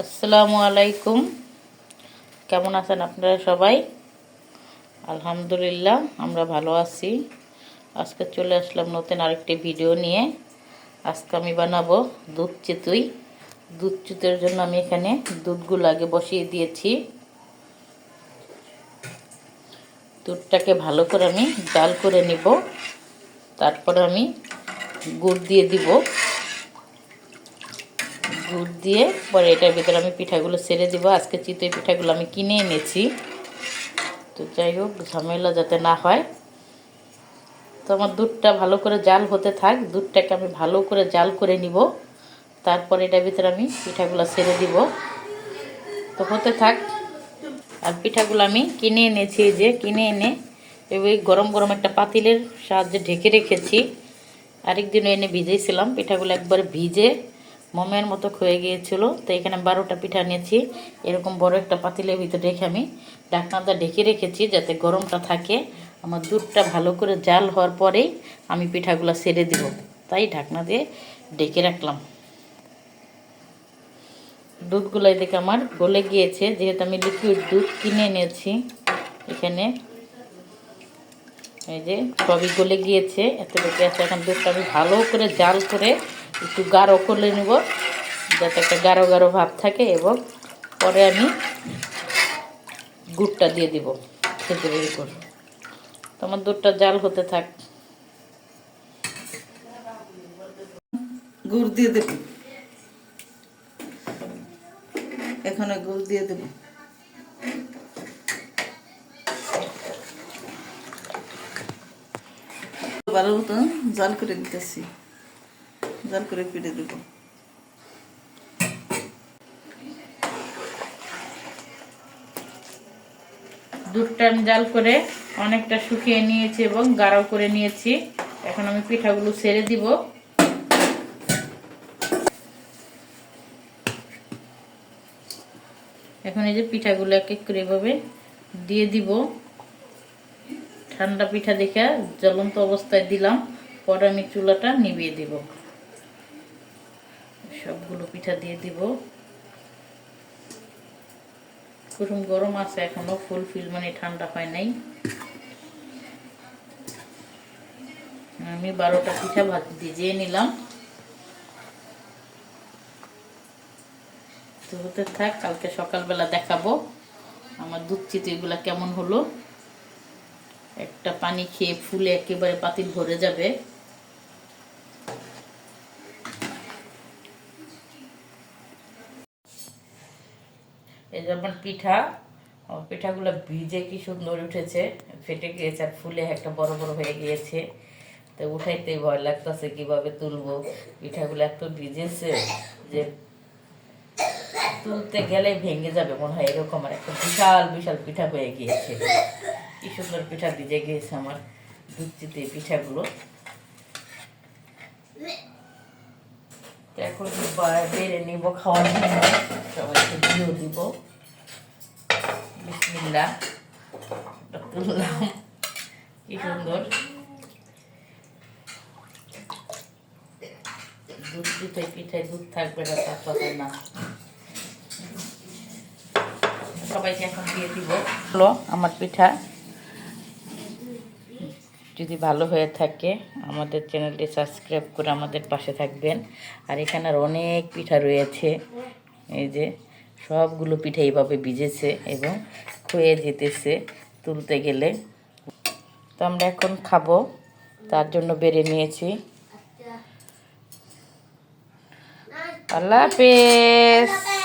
আসসালামু আলাইকুম। কেমন আছেন আপনারা সবাই? আলহামদুলিল্লাহ, আমরা ভালো আছি। আজকে চলে আসলাম নতুন আরেকটি ভিডিও নিয়ে। আজকে আমি বানাবো দুধ চিতুই। দুধ চিতুর জন্য আমি এখানে দুধগুলো আগে বসিয়ে দিয়েছি। দুধটাকে ভালো করে আমি জাল করে নিব। তারপরে আমি গুড় দিয়ে দিব। গুড় দিয়ে, পরে এটার ভিতরে আমি পিঠাগুলো সেরে দিব। আজকে চিতই পিঠাগুলো আমি কিনে এনেছি। তো যাই হোক, ঝামেলা যাতে না হয়। তো আমার দুধটা ভালো করে জাল হতে থাক। দুধটাকে আমি ভালো করে জাল করে নিব। তারপর এটার ভিতরে আমি পিঠাগুলো সেরে দিব। তো হতে থাক। আর পিঠাগুলো আমি কিনে এনেছি এই যে, কিনে এনে ওই গরম গরম একটা পাতিলের সাহায্যে ঢেকে রেখেছি। আরেকদিনও এনে ভিজেছিলাম পিঠাগুলো একবার ভিজে মোমের মতো ক্ষয়ে গিয়েছিল। তো এখানে বারোটা পিঠা নিয়েছি। এরকম বড় একটা পাতিলের ভিতরে রেখে আমি ঢাকনাটা ঢেকে রেখেছি যাতে গরমটা থাকে। আমার দুধটা ভালো করে জাল হওয়ার পরেই আমি পিঠাগুলো সেরে দিব। তাই ঢাকনা দিয়ে ডেকে রাখলাম। দুধগুলো দেখে আমার গলে গিয়েছে। যেহেতু আমি লিকুইড দুধ কিনে এনেছি এখানে। এই যে সবই গলে গিয়েছে। এত বেশি আছে। এখন দুধটা আমি ভালো করে জাল করে একটু গাঢ় করে নেব, যাতে একটা গাঢ় গাঢ় ভাব থাকে এবং পরে আমি গুড়টা দিয়ে দিব খেজুরের উপর তো আমার দুধটা জাল হতে থাক। গুড় দিয়ে দেব। এখানে গুড় দিয়ে দেব। ভালো মতো জাল করে দিতেছি জাল করে পিড়ে দেব। দুধটা আমি জাল করে অনেকটা শুকিয়ে নিয়েছি এবং গাঢ় করে নিয়েছি। এখন আমি পিঠাগুলো ছেড়ে দিব। এখন এই যে পিঠাগুলো এক এক করে এভাবে দিয়ে দিব। ঠান্ডা পিঠা দেখে জ্বলন্ত অবস্থায় দিলাম। পরে আমি চুলাটা নিভিয়ে দিব। সবগুলো পিঠা দিয়ে দিব। কুসুম গরম আছে এখনও, ফুল ফিল মানে ঠান্ডা হয় নাই। আমি বারোটা পিঠা ভাত ভিজিয়ে নিলাম। তো হতে থাক, কালকে সকালবেলা দেখাবো। আমার দুধ চিতিগুলা কেমন হলো। একটা পানি খেয়ে ফুলে একেবারে পাতিল ভরে যাবে। এই যেমন পিঠা পিঠাগুলো ভিজে কি সুন্দর উঠেছে, ফেটে গিয়েছে আর ফুলে একটা বড় বড় হয়ে গিয়েছে। তো উঠাইতে ভয় লাগতেছে কীভাবে তুলবো? পিঠাগুলো এত ভিজেছে যে তুলতে গেলে ভেঙে যাবে মনে হয় এরকম আর একটা বিশাল বিশাল পিঠা হয়ে গিয়েছে। কি সুন্দর পিঠা ভিজে গিয়েছে আমার দুধ চিতে পিঠাগুলো। এখন বেড়ে নিব, খাওয়ার জন্য। সবাইকে দিয়েও দিব। বিসমিল্লা তুললাম কি সুন্দর। দুধ দিতে পিঠায় দুধ থাকবে না, তার না। সবাইকে এখন দিয়ে দিব। হলো আমার পিঠা। যদি ভালো হয়ে থাকে, আমাদের চ্যানেলটি সাবস্ক্রাইব করে আমাদের পাশে থাকবেন। আর এখানে অনেক পিঠা রয়েছে। এই যে, সবগুলো পিঠা এইভাবে ভিজেছে এবং ক্ষয়ে যেতেছে তুলতে গেলে। তো আমরা এখন খাব। তার জন্য বেড়ে নিয়েছি। আল্লাহ হাফেজ।